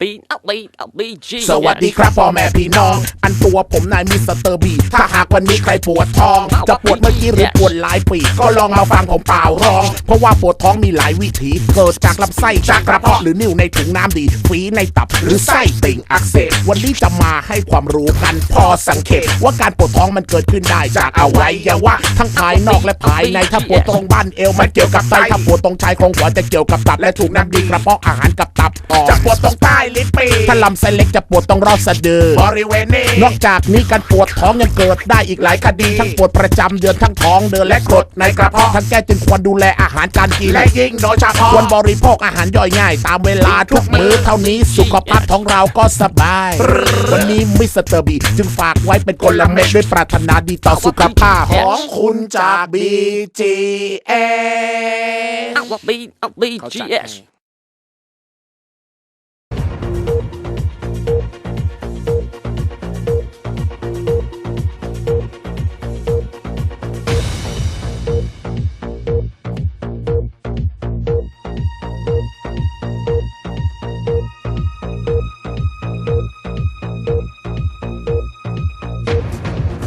ปีนอาปีอาปีจีสวัสดีครับพ่อแม่พี่น้อง อันตัวผมนายมิสเตอร์บี ถ้าหากวันนี้ใครปวดท้อง จะปวดเมื่อกี้หรือปวดหลายปี ก็ลองมาฟังผมเปล่าร้อง เพราะว่าปวดท้องมีหลายวิธี เกิดจากลำไส้จากกระเพาะหรือนิ่วในถุงน้ำดี ฝีในตับหรือไส้ติ่งอักเสบ วันนี้จะมาให้ความรู้กันพอสังเกต ว่าการปวดท้องมันเกิดขึ้นได้จากอวัยวะทั้งภายนอกและภายใน ถ้าปวดตรงบ้านเอวมันเกี่ยวกับไต ถ้าปวดตรงชายโครงหัวจะเกี่ยวกับตับและถูกน้ำดีกระเพาะอาหารกับตับอ่อนจะปวดตรงใต้ลิ้นปีถ้าลำไส้เล็กจะปวดตรงรอบสะดือบริเวณนี้ นอกจากนี้การปวดท้องยังเกิดได้อีกหลายคดี ทั้งปวดประจำเดือนทั้งท้องเดินและกรดในกระเพาะทั้งแก้จึงควรดูแลอาหารการกินและยิ่งโดยเฉพาะควรบริโภคอาหารย่อยง่าย ตามเวลาทุกมื้อเท่านี้สุขภาพของเราก็สบาย วันนี้มิสเตอร์บีจึงฝากไว้เป็นกลเม็ดด้วยปรารถนาดีต่อสุขภาพของคุณจาก BGA เอาปีนเอาปีจีเอส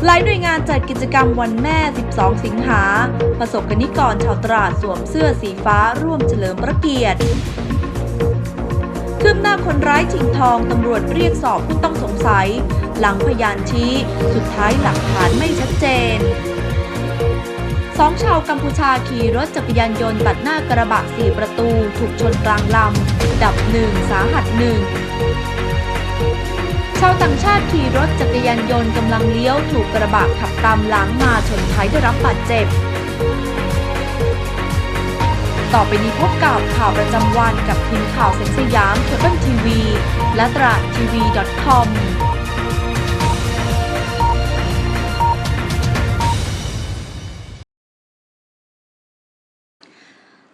หลายหน่วยงานจัดกิจกรรมวันแม่ 12 สิงหา ประสบกนิกรชาวตราดสวมเสื้อสีฟ้าร่วมเฉลิมพระเกียรติคืบหน้าคนร้ายชิงทองตำรวจเรียกสอบผู้ต้องสงสัย หลังพยานชี้ สุดท้ายหลักฐานไม่ชัดเจนสองชาวกัมพูชาขี่รถจักรยานยนต์ตัดหน้ากระบะสี่ประตู ถูกชนกลางลำ ดับหนึ่งสาหัสหนึ่ง ชาวต่างชาติขี่รถจักรยานยนต์กำลังเลี้ยวถูกกระบะขับตามหลังมาชนท้ายได้รับบาดเจ็บ ต่อไปนี้พบกับข่าวประจำวันกับทีมข่าวเซ็นสยามเคเบิลทีวีและตราดทีวี .com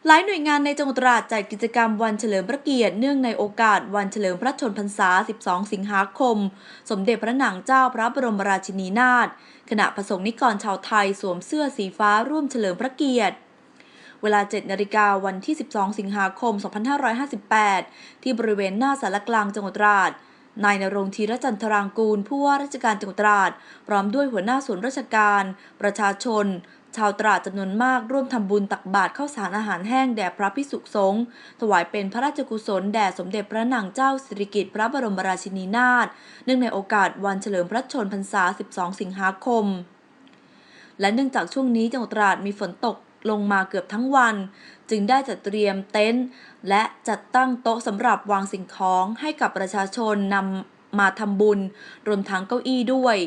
หลายหน่วยงานในจังหวัดตราดจัดกิจกรรมวันเฉลิมพระเกียรติเนื่องในโอกาสวันเฉลิมพระชนพรรษา 12 สิงหาคม สมเด็จพระนางเจ้าพระบรมราชินีนาถขณะประสงค์นิกรชาวไทยสวมเสื้อสีฟ้าร่วมเฉลิมพระเกียรติเวลา 7 นาฬิกาวันที่ 12 สิงหาคม 2558 ที่บริเวณหน้าสารกลางจังหวัดตราด นายนรงค์ธีรจันทรางกูล ผู้ว่าราชการจังหวัดตราด พร้อมด้วยหัวหน้าส่วนราชการ ประชาชน ชาวตราดจำนวนมากร่วมทำบุญตักบาตรข้าวสารอาหารแห้งแด่พระพิสุสงฆ์ถวายเป็นพระราชกุศลแด่สมเด็จพระนางเจ้าสิริกิติ์พระบรมราชินีนาถเนื่องในโอกาสวันเฉลิมพระชนพรรษา 12 สิงหาคม และเนื่องจากช่วงนี้จังหวัดตราดมีฝนตกลงมาเกือบทั้งวัน จึงได้จัดเตรียมเต็นท์และจัดตั้งโต๊ะสำหรับวางสิ่งของให้กับประชาชนนำมาทำบุญ รวมทั้งเก้าอี้ด้วย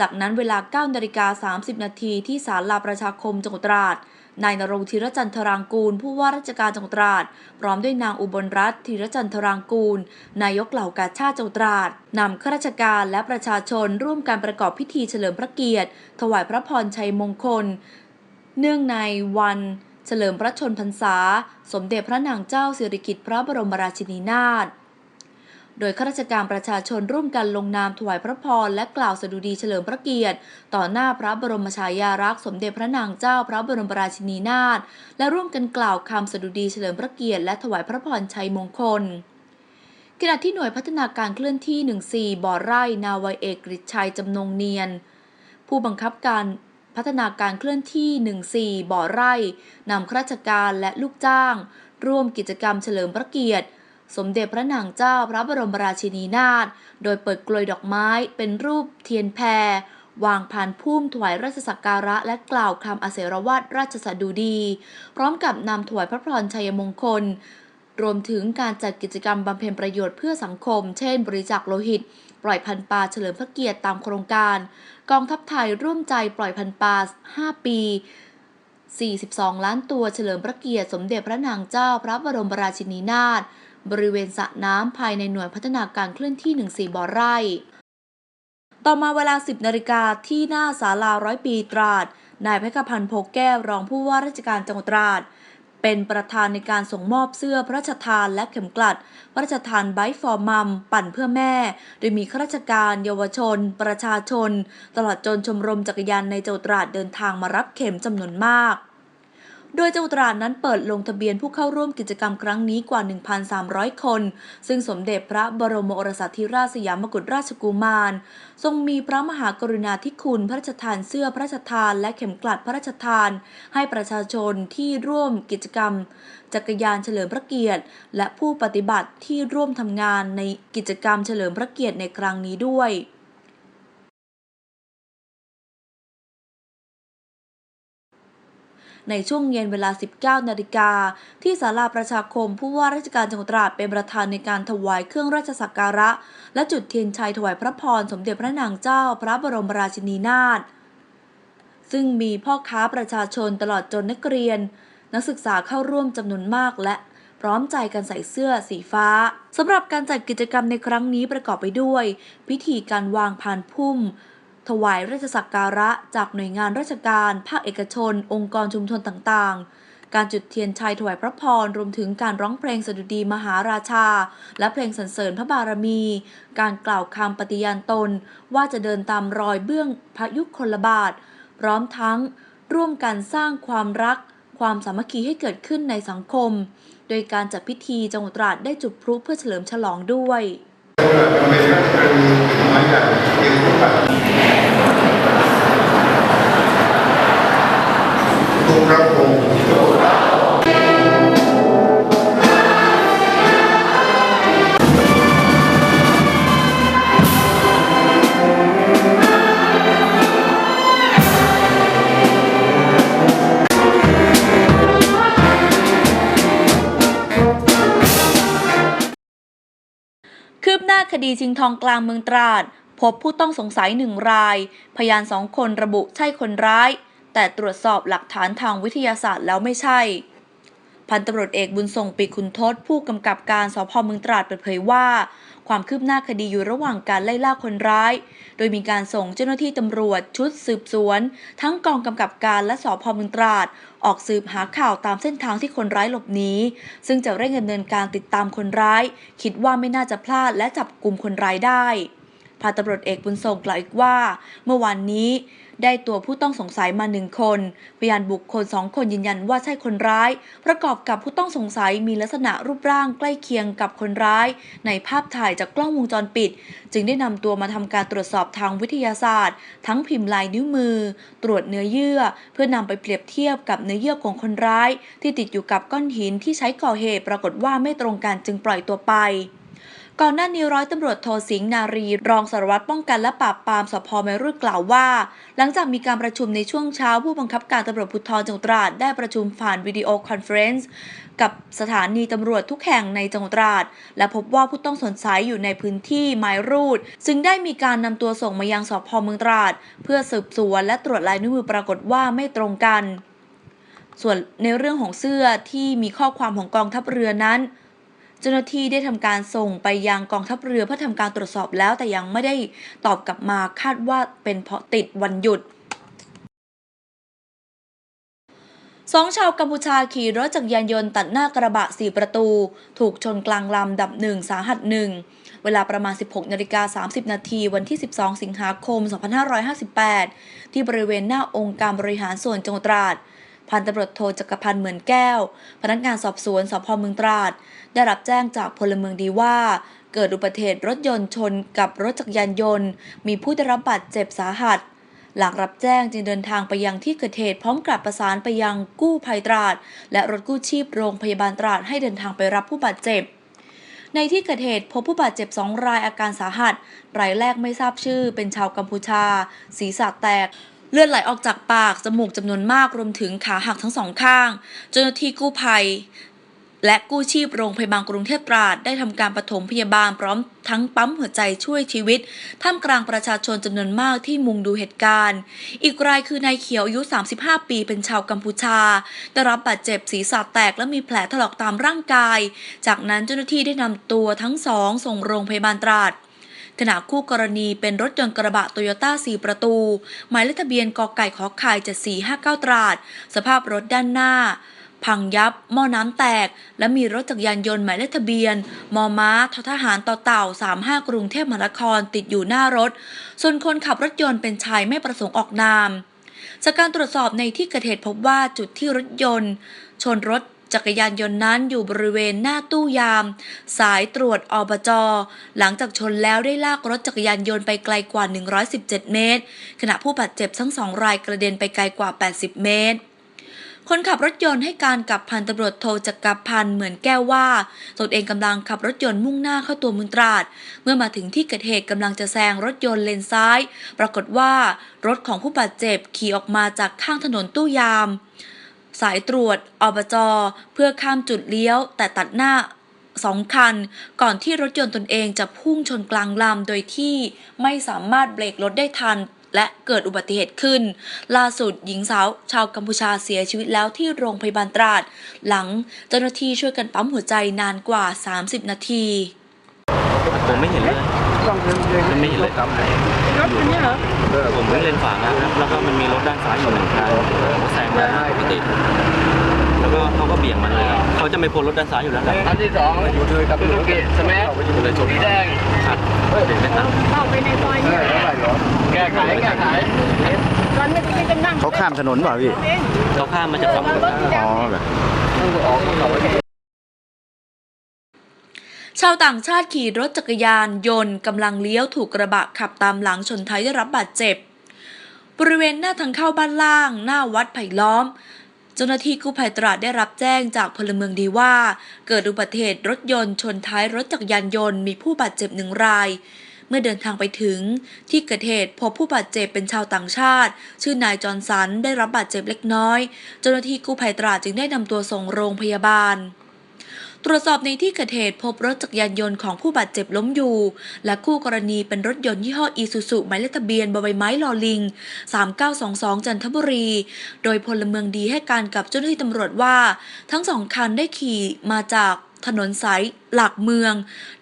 จากนั้นเวลา9นาฬิกา30 นาทีที่ศาลาประชาคมจังหวัดตราด นายนรงธีรจันทรางกูล ผู้ว่าราชการจังหวัดตราด พร้อมด้วยนางอุบลรัตน์ธีรจันทรางกูล นายกเหล่ากาชาติจังหวัดตราดนำข้าราชการและประชาชนร่วมการประกอบพิธีเฉลิมพระเกียรติ ถวายพระพรชัยมงคล เนื่องในวันเฉลิมพระชนพรรษา สมเด็จพระนางเจ้าสิริกิติ์พระบรมราชินีนาถ โดยข้าราชการประชาชนร่วมกันลงนามถวายพระพรและกล่าวสดุดีเฉลิมพระเกียรติ ต่อหน้าพระบรมฉายาลักษณ์สมเด็จพระนางเจ้าพระบรมราชินีนาถและร่วมกันกล่าวคำสดุดีเฉลิมพระเกียรติและถวายพระพรชัยมงคลขณะที่หน่วยพัฒนาการเคลื่อนที่ 14 บ่อไร่ นาวาเอกฤษชัยจำนงเนียน ผู้บังคับการพัฒนาการเคลื่อนที่ 14 บ่อไร่ นำข้าราชการและลูกจ้าง ร่วมกิจกรรมเฉลิมพระเกียรติ สมเด็จพระนางเจ้าพระบรมราชินีนาถโดยเปิดกลวยดอกไม้เป็นรูปเทียนแพรวางผ่านพุ่มถวายราชสักการะและกล่าวคำอาเสรวาทราชสดุดี พร้อมกับนำถวายพระพรชัยมงคล รวมถึงการจัดกิจกรรมบำเพ็ญประโยชน์เพื่อสังคม เช่น บริจาคโลหิต ปล่อยพันปลาเฉลิมพระเกียรติตามโครงการ กองทัพไทยร่วมใจปล่อยพันปลา5 ปี 42 ล้านตัวเฉลิมพระเกียรติสมเด็จพระนางเจ้าพระบรมราชินีนาถ บริเวณสระน้ำภายในหน่วยพัฒนาการเคลื่อนที่ 14บ่อไร่ ต่อมาเวลา 10นาฬิกาที่หน้าศาลาร้อยปีตราด นายเพชรพันธ์โพแก้วรองผู้ว่าราชการจังหวัดตราด เป็นประธานในการส่งมอบเสื้อพระราชทานและเข็มกลัด พระราชทานไบฟอร์มัมปั่นเพื่อแม่ โดยมีข้าราชการ เยาวชน ประชาชน ตลอดจนชมรมจักรยานในจังหวัดตราดเดินทางมารับเข็มจำนวนมาก โดยจังหวัดตราดนั้นเปิดลงทะเบียนผู้เข้าร่วมกิจกรรมครั้งนี้กว่า 1,300 คน ซึ่งสมเด็จพระบรมโอรสาธิราชสยามกุฎราชกุมาร ทรงมีพระมหากรุณาธิคุณพระราชทานเสื้อพระราชทาน และเข็มกลัดพระราชทาน ให้ประชาชนที่ร่วมกิจกรรม จักรยานเฉลิมพระเกียรติ และผู้ปฏิบัติที่ร่วมทำงานในกิจกรรมเฉลิมพระเกียรติในครั้งนี้ด้วย ในช่วงเย็นเวลา 19 นาฬิกา ที่ศาลาประชาคมผู้ว่าราชการจังหวัดตราดเป็นประธานในการถวายเครื่องราชสักการะ และจุดเทียนชัยถวายพระพรสมเด็จพระนางเจ้า พระบรมราชินีนาถซึ่งมีพ่อค้าประชาชนตลอดจนนักเรียน นักศึกษาเข้าร่วมจำนวนมากและพร้อมใจกันใส่เสื้อสีฟ้าสำหรับการจัดกิจกรรมในครั้งนี้ประกอบไปด้วย พิธีการวางพานพุ่ม ถวายราชสักการะจากหน่วยงานราชการ ภาคเอกชน องค์กรชุมชนต่างๆ การจุดเทียนชัยถวายพระพร รวมถึงการร้องเพลงสดุดีมหาราชา และเพลงสรรเสริญพระบารมี การกล่าวคำปฏิญาณตน ว่าจะเดินตามรอยเบื้องพระยุคลบาท พร้อมทั้ง ร่วมกันสร้างความรัก ความสามัคคีให้เกิดขึ้นในสังคม โดยการจัดพิธีจังหวัดตราดได้จุดพลุเพื่อเฉลิมฉลองด้วย พระองค์คืบหน้าคดีชิงทองกลางเมืองตราด พบผู้ต้องสงสัยหนึ่งราย พยานสองคนระบุใช่คนร้าย แต่ตรวจสอบหลักฐานทางวิทยาศาสตร์แล้วไม่ใช่ พันตำรวจเอกบุญส่งปีคุณทศผู้กำกับการสพเมืองตราดเปิดเผยว่า ความคืบหน้าคดีอยู่ระหว่างการไล่ล่าคนร้าย โดยมีการส่งเจ้าหน้าที่ตำรวจชุดสืบสวน ทั้งกองกำกับการและสพเมืองตราด ออกสืบหาข่าวตามเส้นทางที่คนร้ายหลบหนีซึ่งจะเร่งดำเนินการติดตามคนร้าย คิดว่าไม่น่าจะพลาดและจับกลุ่มคนร้ายได้พันตำรวจเอกบุญส่งกล่าวอีกว่า เมื่อวานนี้ ได้ตัวผู้ต้องสงสัยมาหนึ่งคน พยานบุคคลสองคนยืนยันว่าใช่คนร้าย ประกอบกับผู้ต้องสงสัยมีลักษณะรูปร่างใกล้เคียงกับคนร้าย ในภาพถ่ายจากกล้องวงจรปิด จึงได้นำตัวมาทำการตรวจสอบทางวิทยาศาสตร์ ทั้งพิมพ์ลายนิ้วมือ ตรวจเนื้อเยื่อ เพื่อนำไปเปรียบเทียบกับเนื้อเยื่อของคนร้าย ที่ติดอยู่กับก้อนหินที่ใช้ก่อเหตุปรากฏว่าไม่ตรงกันจึงปล่อยตัวไป ก่อนหน้านี้ร้อยตำรวจโทสิงห์นารี รองสารวัตรป้องกันและปราบปรามสพแมรุ่กล่าวว่า หลังจากมีการประชุมในช่วงเช้าผู้บังคับการตำรวจภูธรจังหวัดตราดได้ประชุมผ่านวิดีโอคอนเฟรนซ์กับสถานีตำรวจทุกแห่งในจังหวัดตราด และพบว่าผู้ต้องสงสัยอยู่ในพื้นที่ไมรูดซึ่งได้มีการนำตัวส่งมายังสพเมืองตราด เพื่อสืบสวนและตรวจลายนิ้วมือปรากฏว่าไม่ตรงกัน ส่วนในเรื่องของเสื้อที่มีข้อความของกองทัพเรือนั้น เจ้าหน้าที่ได้ทำการส่งไปยังกองทัพเรือเพื่อทำการตรวจสอบแล้วแต่ยังไม่ได้ตอบกลับมาคาดว่าเป็นเพราะติดวันหยุดสองชาวกัมพูชาขี่รถจักรยานยนต์ตัดหน้ากระบะสี่ประตู ถูกชนกลางลำดับหนึ่งสาหัสหนึ่งเวลาประมาณ 16นาฬิกา30 นาทีวันที่ 12 สิงหาคม 2558 ที่บริเวณหน้าองค์การบริหารส่วนจังหวัดตราด พันตำรวจโทจักรพันธ์เหมือนแก้ว พนักงานสอบสวนสพเมืองตราด ได้รับแจ้งจากพลเมืองดีว่า เกิดอุบัติเหตุรถยนต์ชนกับรถจักรยานยนต์ มีผู้ได้รับบาดเจ็บสาหัสหลังรับแจ้งจึงเดินทางไปยังที่เกิดเหตุพร้อมกับประสานไปยังกู้ภัยตราด และรถกู้ชีพโรงพยาบาลตราดให้เดินทางไปรับผู้บาดเจ็บ ในที่เกิดเหตุพบผู้บาดเจ็บสองรายอาการสาหัส รายแรกไม่ทราบชื่อเป็นชาวกัมพูชา ศีรษะแตก เลือดไหลออกจากปาก จมูกจำนวนมากรวมถึงขาหักทั้งสองข้าง เจ้าหน้าที่กู้ภัย และกู้ชีพโรงพยาบาลกรุงเทพตราดได้ทำการปฐมพยาบาลพร้อมทั้งปั๊มหัวใจช่วยชีวิต ท่ามกลางประชาชนจำนวนมากที่มุงดูเหตุการณ์ อีกรายคือนายเขียวอายุ 35 ปีเป็นชาวกัมพูชา ได้รับบาดเจ็บศีรษะแตกและมีแผลถลอกตามร่างกาย จากนั้นเจ้าหน้าที่ได้นำตัวทั้งสองส่งโรงพยาบาลตราด ขณะคู่กรณีเป็นรถยนต์กระบะโตโยต้า4ประตู หมายเลขทะเบียนกไก่ขอไข่7459 ตราด สภาพรถด้านหน้า พังยับ หม้อน้ำแตก และมีรถจักรยานยนต์หมายเลขทะเบียน มอม้าททหารต่อเต่า 35 กรุงเทพมหานครติดอยู่หน้ารถ ส่วนคนขับรถยนต์เป็นชายไม่ประสงค์ออกนามจากการตรวจสอบในที่เกิดเหตุพบว่าจุดที่รถยนต์ ชนรถ จักรยานยนต์นั้นอยู่บริเวณหน้าตู้ยาม สายตรวจอบจ หลังจากชนแล้วได้ลากรถจักรยานยนต์ไปไกลกว่า 117 เมตร ขณะผู้บาดเจ็บทั้งสองรายกระเด็นไปไกลกว่า 80 เมตรคนขับรถยนต์ให้การกับพันตำรวจโทจักรพันธ์เหมือนแก้วว่า ตนเองกำลังขับรถยนต์มุ่งหน้าเข้าตัวเมืองตราด เมื่อมาถึงที่เกิดเหตุกำลังจะแซงรถยนต์เลนซ้าย ปรากฏว่ารถของผู้บาดเจ็บขี่ออกมาจากข้างถนนตู้ยาม สายตรวจอบจเพื่อข้ามจุดเลี้ยว แต่ตัดหน้าสองคัน ก่อนที่รถยนต์ตนเองจะพุ่งชนกลางลำโดยที่ไม่สามารถเบรกรถได้ทันและเกิดอุบัติเหตุขึ้น ล่าสุดหญิงสาวชาวกัมพูชาเสียชีวิตแล้วที่โรงพยาบาลตราด หลังเจ้าหน้าที่ช่วยกันปั๊มหัวใจนานกว่า 30 นาที ผมไม่เห็นเลย มันไม่เห็นเลยครับรถคันนี้เหรอผมวิ่งเลนขวานะครับแล้วก็มันมีรถด้านซ้ายอยู่หนึ่งคันแซงมาไม่ติดแล้วก็เขาก็เบี่ยงมาเลยครับเขาจะไม่พ้นรถด้านซ้ายอยู่แล้วครับอันที่สองอยู่เลยกับลูกเกดใช่ไหมสีแดงครับเบี่ยงไม่ทันเข้าไปในซอยเนี่ยแก้ไขแก้ไขตอนนี้พี่จะนั่งเขาข้ามถนนเปล่าพี่เองเขาข้ามมาจากฝั่งนู้นครับอ๋อเหรอ ชาวต่างชาติขี่รถจักรยานยนต์กำลังเลี้ยวถูกกระบะขับตามหลังชนท้ายได้รับบาดเจ็บ บริเวณหน้าทางเข้าบ้านล่าง หน้าวัดไผ่ล้อม เจ้าหน้าที่กู้ภัยตราดได้รับแจ้งจากพลเมืองดีว่า เกิดอุบัติเหตุรถยนต์ชนท้ายรถจักรยานยนต์มีผู้บาดเจ็บหนึ่งราย เมื่อเดินทางไปถึง ที่เกิดเหตุพบผู้บาดเจ็บเป็นชาวต่างชาติ ชื่อนายจอร์นสันได้รับบาดเจ็บเล็กน้อย เจ้าหน้าที่กู้ภัยตราดจึงได้นำตัวส่งโรงพยาบาล ตรวจสอบในที่เกิดเหตุพบรถจักรยานยนต์ของผู้บาดเจ็บล้มอยู่ และคู่กรณีเป็นรถยนต์ยี่ห้ออีซูซุหมายเลขทะเบียนบใบไม้ลอลิง 3922 จันทบุรี โดยพลเมืองดีให้การกับเจ้าหน้าที่ตำรวจว่า ทั้งสองคันได้ขี่มาจากถนนสายหลักเมือง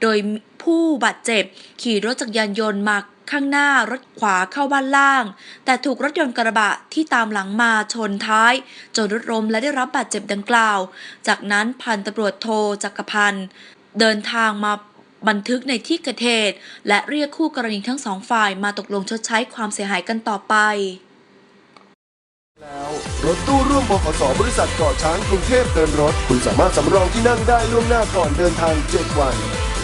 โดยผู้บาดเจ็บขี่รถจักรยานยนต์มา ข้างหน้ารถขวาเข้าบ้านล่าง แต่ถูกรถยนต์กระบะที่ตามหลังมาชนท้าย จนรถล้มและได้รับบาดเจ็บดังกล่าว จากนั้นพันตำรวจโทจักรพันธ์เดินทางมาบันทึกในที่เกิดเหตุและเรียกคู่กรณีทั้งสองฝ่ายมาตกลงชดใช้ความเสียหายกันต่อไป แล้วรถตู้ร่วมบขสบริษัทเกาะช้างกรุงเทพเดินรถ คุณสามารถสำรองที่นั่งได้ล่วงหน้าก่อนเดินทาง 7 วัน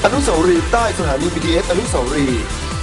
อนุสาวรีย์ใต้สถานี BTS อนุสาวรีย์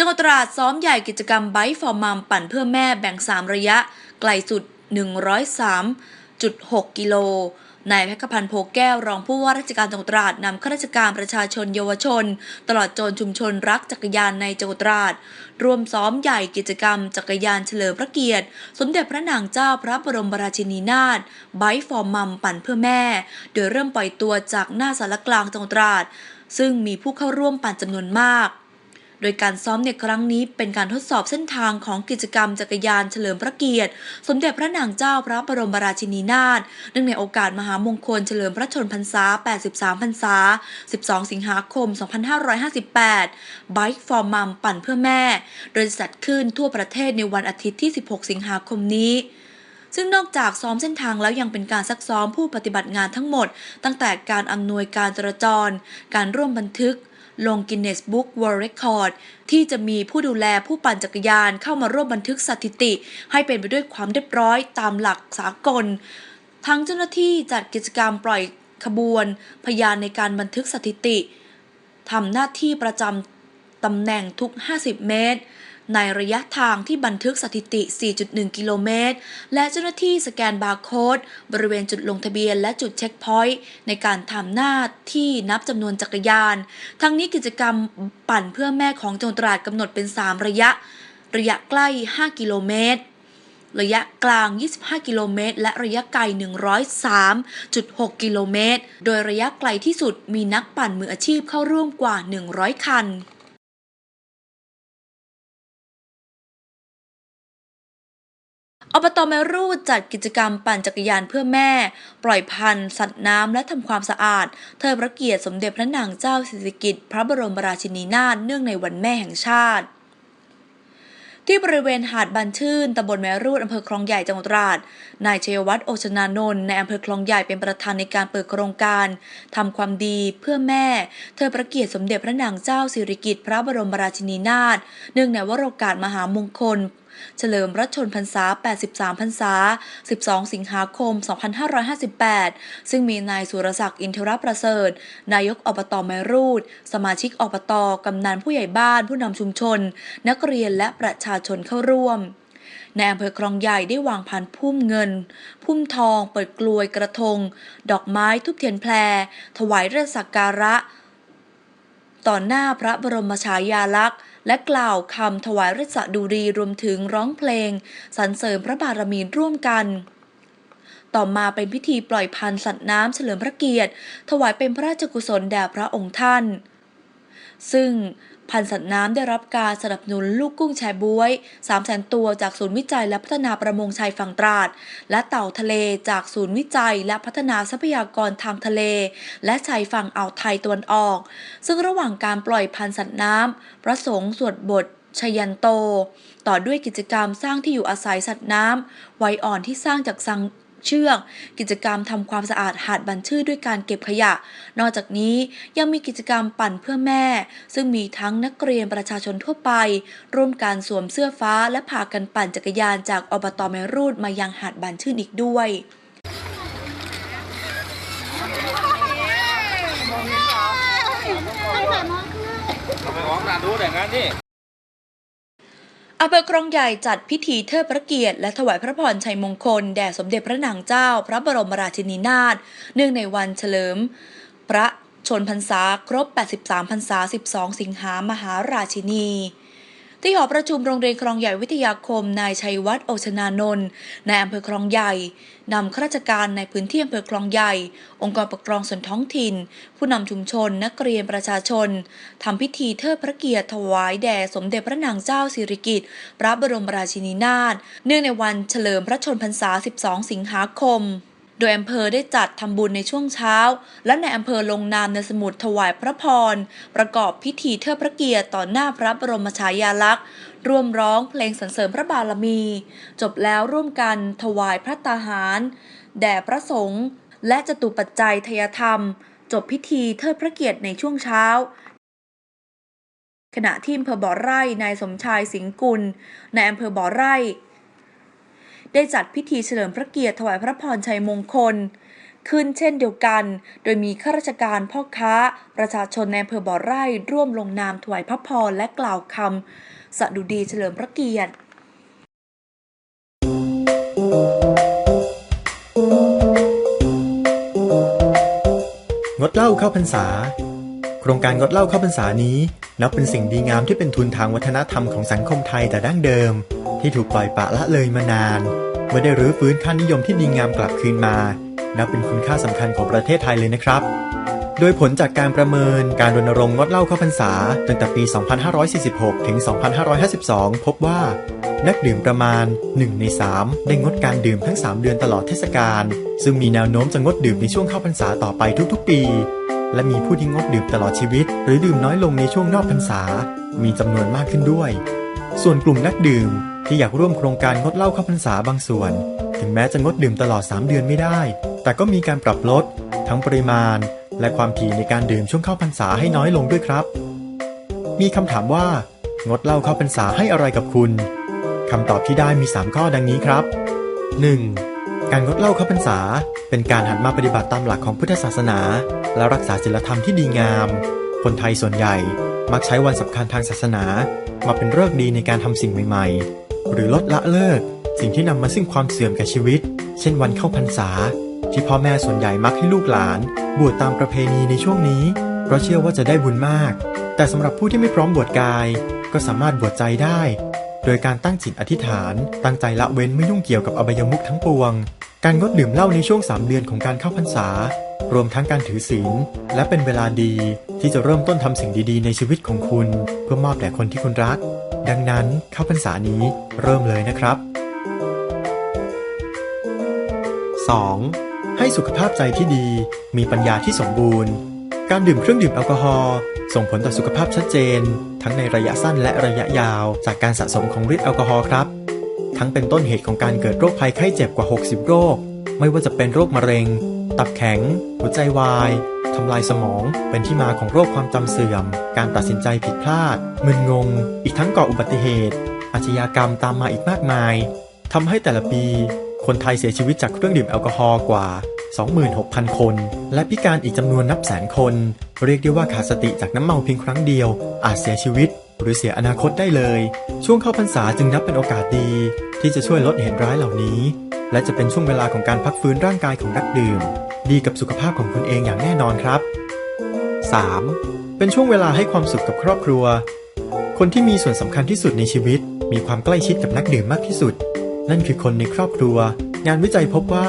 จังหวัดตราดซ้อมใหญ่กิจกรรมไบฟอร์มัมปั่นเพื่อแม่แบ่ง 3 ระยะ ไกลสุด 103.6 กิโลนายแพคพันธ์โพแก้วรองผู้ว่าราชการจังหวัดตราดนำข้าราชการประชาชนเยาวชน ตลอดจนชุมชนรักจักรยานในจังหวัดตราดร่วมซ้อมใหญ่กิจกรรม จักรยานเฉลิมพระเกียรติ สมเด็จพระนางเจ้าพระบรมราชินีนาถไบฟอร์มัมปั่นเพื่อแม่ โดยเริ่มปล่อยตัวจากหน้าสารกลางจังหวัดตราดซึ่งมีผู้เข้าร่วมปั่นจำนวนมาก โดยการซ้อมในครั้งนี้เป็นการทดสอบเส้นทางของกิจกรรมจักรยานเฉลิมพระเกียรติ สมเด็จพระนางเจ้าพระบรมราชินีนาถเนื่องในโอกาสมหามงคลเฉลิมพระชนพรรษา 83 พรรษา 12 สิงหาคม 2558 Bike for Mom ปั่นเพื่อแม่ โดยจะจัดขึ้นทั่วประเทศในวันอาทิตย์ที่ 16 สิงหาคมนี้ซึ่งนอกจากซ้อมเส้นทางแล้วยังเป็นการซักซ้อมผู้ปฏิบัติงานทั้งหมด ตั้งแต่การอำนวยการจราจร การร่วมบันทึก ลงกินเนสบุ๊ก World Record ที่จะมีผู้ดูแลผู้ปั่นจักรยานเข้ามาร่วมบันทึกสถิติ ให้เป็นไปด้วยความเรียบร้อยตามหลักสากล ทั้งเจ้าหน้าที่จัดกิจกรรมปล่อยขบวน พยานในการบันทึกสถิติทำหน้าที่ประจำตำแหน่งทุก 50 เมตร ในระยะทางที่บันทึกสถิติ 4.1 กิโลเมตร และเจ้าหน้าที่สแกนบาร์โค้ดบริเวณจุดลงทะเบียนและจุดเช็คพอยต์ในการทำหน้าที่นับจำนวนจักรยาน ทั้งนี้กิจกรรมปั่นเพื่อแม่ของจังหวัดตราดกำหนดเป็น 3 ระยะ ระยะใกล้ 5 กิโลเมตรระยะกลาง 25 กิโลเมตร และระยะไกล 103.6 กิโลเมตร โดยระยะไกลที่สุดมีนักปั่นมืออาชีพเข้าร่วมกว่า 100 คัน อบตแมรูดจัดกิจกรรมปั่นจักรยานเพื่อแม่ ปล่อยพันธุ์ สัตว์น้ำและทำความสะอาด เทิดพระเกียรติสมเด็จพระนางเจ้าสิริกิติ์พระบรมราชินีนาถเนื่องในวันแม่แห่งชาติ ที่บริเวณหาดบันชื่นตำบลแมรูดอำเภอคลองใหญ่จังหวัดตราด นายชัยวัฒน์โอชนานนท์ในอำเภอคลองใหญ่เป็นประธานในการเปิดโครงการทำความดีเพื่อแม่ เธอพระเกียรติสมเด็จพระนางเจ้าสิริกิติ์พระบรมราชินีนาถเนื่องในวโรกาสมหามงคล เฉลิมระชชนพรรษา 83 พรรษา 12 สิงหาคม 2558 ซึ่งมีนายสุรศักดิ์อินทรประเสริฐ นายกอบตแมรูด สมาชิกอบตกำนันผู้ใหญ่บ้านผู้นำชุมชน นักเรียนและประชาชนเข้าร่วมในอำเภอคลองใหญ่ได้วางพันพุ่มเงิน พุ่มทอง เปิดกลวยกระทง ดอกไม้ทุบเทียนแพร ถวายเรื่องสักการะ ต่อหน้าพระบรมฉายาลักษณ์ และกล่าวคำถวายรัศดูรีรวมถึงร้องเพลงสรรเสริมพระบารมีร่วมกัน ต่อมาเป็นพิธีปล่อยพันธุ์สัตว์น้ำเฉลิมพระเกียรติ ถวายเป็นพระราชกุศลแด่พระองค์ท่าน ซึ่ง พันสัตว์น้ำได้รับการสนับสนุนลูกกุ้งแชบวย3แสนตัวจากศูนย์วิจัยและพัฒนาประมงชายฝั่งตราด และเต่าทะเลจากศูนย์วิจัยและพัฒนาทรัพยากรทางทะเล และชายฝั่งอ่าวไทยตะวันออก ซึ่งระหว่างการปล่อยพันสัตว์น้ำพระสงฆ์สวดบทชยันโต ต่อด้วยกิจกรรมสร้างที่อยู่อาศัยสัตว์น้ำไวอ่อนที่สร้างจากสัง เชือก กิจกรรมทำความสะอาดหาดบันชื่อด้วยการเก็บขยะ นอกจากนี้ยังมีกิจกรรมปั่นเพื่อแม่ ซึ่งมีทั้งนักเรียนประชาชนทั่วไป ร่วมการสวมเสื้อฟ้าและพากันปั่นจักรยานจากอบตแมรูดมายังหาดบันชื่นอีกด้วยอ อำเภอครองใหญ่จัดพิธีเทิดพระเกียรติและถวายพระพรชัยมงคล แด่สมเด็จพระนางเจ้า พระบรมราชินีนาถเนื่องในวันเฉลิม พระชนพรรษาครบ 83 พรรษา 12 สิงหามหาราชินี ที่หอประชุมโรงเรียนคลองใหญ่วิทยาคม นายชัยวัฒน์โอชนานนท์ในอำเภอคลองใหญ่นำข้าราชการในพื้นที่อำเภอคลองใหญ่ องค์กรปกครองส่วนท้องถิ่น ผู้นำชุมชน นักเรียนประชาชนทำพิธีเทิดพระเกียรติถวายแด่สมเด็จพระนางเจ้าสิริกิติ์พระบรมราชินีนาถเนื่องในวันเฉลิมพระชนพรรษา 12 สิงหาคม โดยอำเภอได้จัดทำบุญในช่วงเช้า และในอำเภอลงนามในสมุดถวายพระพร ประกอบพิธีเทิดพระเกียรติต่อหน้าพระบรมฉายาลักษณ์ ร่วมร้องเพลงสรรเสริญพระบารมี จบแล้วร่วมกันถวายพระตาหาร แด่พระสงฆ์และจตุปัจจัยทยธรรม จบพิธีเทิดพระเกียรติในช่วงเช้าขณะที่อำเภอบ่อไร่นายสมชายสิงห์กุลในอำเภอบ่อไร่ ได้จัดพิธีเฉลิมพระเกียรติถวายพระพรชัยมงคล ขึ้นเช่นเดียวกัน โดยมีข้าราชการพ่อค้า ประชาชนในอำเภอบ่อไร่ร่วมลงนามถวายพระพรและกล่าวคำสดุดีเฉลิมพระเกียรติงดเหล้าเข้าพรรษา ครงการงดเหล้าเข้าพรรษานี้นับเป็นสิ่งดีงามที่เป็นทุนทางวัฒนธรรมของสังคมไทยแต่ดั้งเดิม ที่ถูกปล่อยปละละเลยมานาน เมื่อได้รื้อฟื้นค่านิยมที่ดีงามกลับคืนมา นับเป็นคุณค่าสำคัญของประเทศไทยเลยนะครับ โดยผลจากการประเมินการรณรงค์งดเหล้าเข้าพรรษาตั้งแต่ปี 2546 ถึง 2552 พบว่า นักดื่มประมาณ 1 ใน 3 ได้งดการดื่มทั้ง 3 เดือนตลอดเทศกาลซึ่งมีแนวโน้มจะงดดื่มในช่วงเข้าพรรษาต่อไปทุกๆ ปี และมีผู้ที่งดดื่มตลอดชีวิต หรือดื่มน้อยลงในช่วงนอกพรรษา มีจำนวนมากขึ้นด้วย ส่วนกลุ่มนักดื่มที่อยากร่วมโครงการงดเหล้าเข้าพรรษาบางส่วน ถึงแม้จะงดดื่มตลอด 3 เดือนไม่ได้ แต่ก็มีการปรับลด ทั้งปริมาณ และความถี่ในการดื่มช่วงเข้าพรรษาให้น้อยลงด้วยครับ มีคำถามว่า งดเหล้าเข้าพรรษาให้อะไรกับคุณคำตอบที่ได้มี 3 ข้อดังนี้ครับ 1. การงดเหล้าเข้าพรรษา เป็นการหันมาปฏิบัติตามหลักของพุทธศาสนา และรักษาศีลธรรมที่ดีงาม คนไทยส่วนใหญ่มักใช้วันสำคัญทางศาสนา มาเป็นฤกษ์ดีในการทำสิ่งใหม่ ๆ หรือลดละเลิก สิ่งที่นำมาซึ่งความเสื่อมแก่ชีวิต เช่นวันเข้าพรรษา ที่พ่อแม่ส่วนใหญ่มักให้ลูกหลาน บวชตามประเพณีในช่วงนี้ เพราะเชื่อว่าจะได้บุญมาก แต่สำหรับผู้ที่ไม่พร้อมบวชกาย ก็สามารถบวชใจได้ โดยการตั้งจิตอธิษฐาน ตั้งใจละเว้นไม่ยุ่งเกี่ยวกับอบายมุขทั้งปวง การงดดื่มเหล้าในช่วง 3 เดือนของการเข้าพรรษา รวมทั้งการถือศีล และเป็นเวลาดีที่จะเริ่มต้นทำสิ่งดีๆ ในชีวิตของคุณ เพื่อมอบแด่คนที่คุณรัก ดังนั้นเข้าพรรษานี้เริ่มเลยนะครับ 2. ให้สุขภาพใจที่ดี มีปัญญาที่สมบูรณ์ การดื่มเครื่องดื่มแอลกอฮอล์ส่งผลต่อสุขภาพชัดเจน ทั้งในระยะสั้นและระยะยาว จากการสะสมของฤทธิ์แอลกอฮอล์ครับ ทั้งเป็นต้นเหตุของการเกิดโรคภัยไข้เจ็บกว่า 60 โรค ไม่ว่าจะเป็นโรคมะเร็ง ตับแข็ง หัวใจวายทำลายสมองเป็นที่มาของโรคความจำเสื่อม การตัดสินใจผิดพลาด มึนงง อีกทั้งก่ออุบัติเหตุ อาชญากรรมตามมาอีกมากมายทำให้แต่ละปี คนไทยเสียชีวิตจากเครื่องดื่มแอลกอฮอล์กว่า 26,000 คน และพิการอีกจำนวนนับแสนคน เรียกได้ว่าขาดสติจากน้ำเมาเพียงครั้งเดียว อาจเสียชีวิต หรือเสียอนาคตได้เลย ช่วงเข้าพรรษาจึงนับเป็นโอกาสดี ที่จะช่วยลดเหตุร้ายเหล่านี้ และจะเป็นช่วงเวลาของการพักฟื้นร่างกายของนักดื่ม ดีกับสุขภาพของคุณเองอย่างแน่นอนครับ 3. เป็นช่วงเวลาให้ความสุขกับครอบครัว คนที่มีส่วนสำคัญที่สุดในชีวิต มีความใกล้ชิดกับนักดื่มมากที่สุด นั่นคือคนในครอบครัว งานวิจัยพบว่า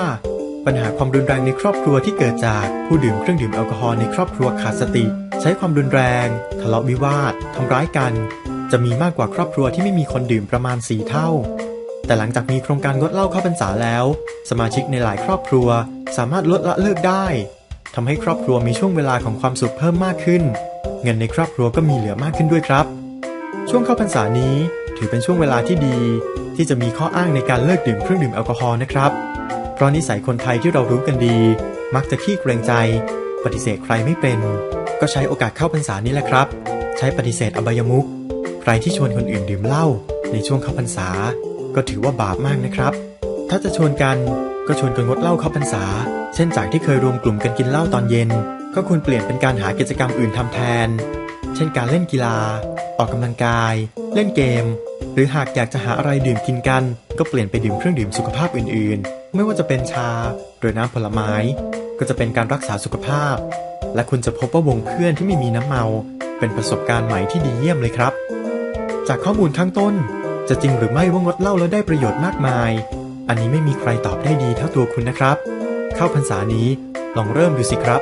ปัญหาความรุนแรงในครอบครัวที่เกิดจากผู้ดื่มเครื่องดื่มแอลกอฮอล์ในครอบครัวขาดสติ ใช้ความรุนแรง ทะเลาะวิวาททำร้ายกัน จะมีมากกว่าครอบครัวที่ไม่มีคนดื่มประมาณ 4 เท่า แต่หลังจากมีโครงการงดเหล้าเข้าพรรษาแล้ว สมาชิกในหลายครอบครัว สามารถลดละเลิกได้ทำให้ครอบครัวมีช่วงเวลาของความสุขเพิ่มมากขึ้น เงินในครอบครัวก็มีเหลือมากขึ้นด้วยครับ ช่วงเข้าพรรษานี้ถือเป็นช่วงเวลาที่ดี ที่จะมีข้ออ้างในการเลิกดื่มเครื่องดื่มแอลกอฮอล์นะครับ เพราะนิสัยคนไทยที่เรารู้กันดี มักจะขี้เกรงใจ ปฏิเสธใครไม่เป็น ก็ใช้โอกาสเข้าพรรษานี้แหละครับ ใช้ปฏิเสธอบายมุขใครที่ชวนคนอื่นดื่มเหล้าในช่วงเข้าพรรษา ก็ถือว่าบาปมากนะครับ ถ้าจะชวนกันก็ชวนกันงดเหล้าเข้าพรรษา เช่นจากที่เคยรวมกลุ่มกันกินเหล้าตอนเย็น ก็ควรเปลี่ยนเป็นการหากิจกรรมอื่นทำแทน เช่นการเล่นกีฬา ออกกำลังกาย เล่นเกม หรือหากอยากจะหาอะไรดื่มกินกัน ก็เปลี่ยนไปดื่มเครื่องดื่มสุขภาพอื่นๆ ไม่ว่าจะเป็นชาหรือน้ำผลไม้ ก็จะเป็นการรักษาสุขภาพ และคุณจะพบว่าวงเพื่อนที่ไม่มีน้ำเมา เป็นประสบการณ์ใหม่ที่ดีเยี่ยมเลยครับ จากข้อมูลข้างต้น จะจริงหรือไม่ว่างดเหล้าแล้วได้ประโยชน์มากมาย อันนี้ไม่มีใครตอบได้ดีเท่าตัวคุณนะครับ เข้าพรรษานี้ลองเริ่มดูสิครับ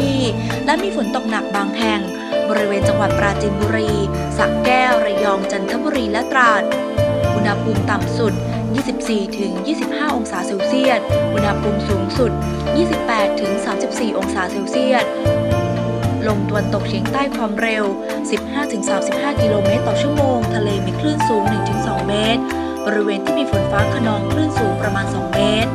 ที่ และมีฝนตกหนักบางแห่ง บริเวณจังหวัดปราจีนบุรีสระแก้ว ระยอง จันทบุรี และตราด อุณหภูมิต่ำสุด 24-25 องศาเซลเซียส อุณหภูมิสูงสุด 28-34 องศาเซลเซียส ลมตะวันตกเฉียงใต้ความเร็ว 15-35 กิโลเมตรต่อชั่วโมง ทะเลมีคลื่นสูง 1-2 เมตร บริเวณที่มีฝนฟ้าขนองคลื่นสูงประมาณ 2 เมตร